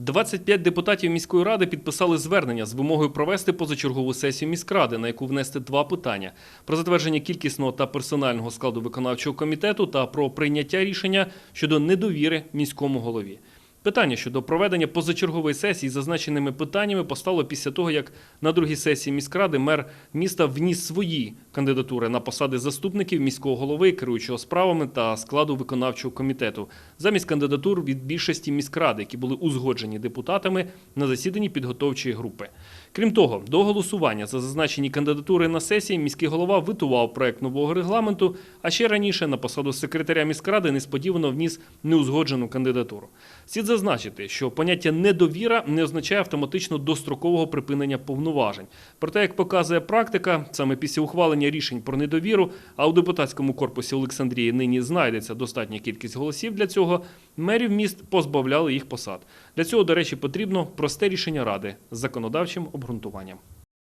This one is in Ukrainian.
25 депутатів міської ради підписали звернення з вимогою провести позачергову сесію міськради, на яку внести два питання: про затвердження кількісного та персонального складу виконавчого комітету та про прийняття рішення щодо недовіри міському голові. Питання щодо проведення позачергової сесії з зазначеними питаннями постало після того, як на другій сесії міськради мер міста вніс свої кандидатури на посади заступників міського голови, керуючого справами та складу виконавчого комітету, замість кандидатур від більшості міськради, які були узгоджені депутатами на засіданні підготовчої групи. Крім того, до голосування за зазначені кандидатури на сесії міський голова витував проект нового регламенту, а ще раніше на посаду секретаря міськради несподівано вніс неузгоджену кандидатуру. Слід зазначити, що поняття недовіра не означає автоматично дострокового припинення повноважень. Проте, як показує практика, саме після ухвалення рішень про недовіру, а у депутатському корпусі Олександрії нині знайдеться достатня кількість голосів для цього, мерів міст позбавляли їх посад. Для цього, до речі, потрібно просте рішення ради з законодавчим обґрунтуванням обґрунтуванням.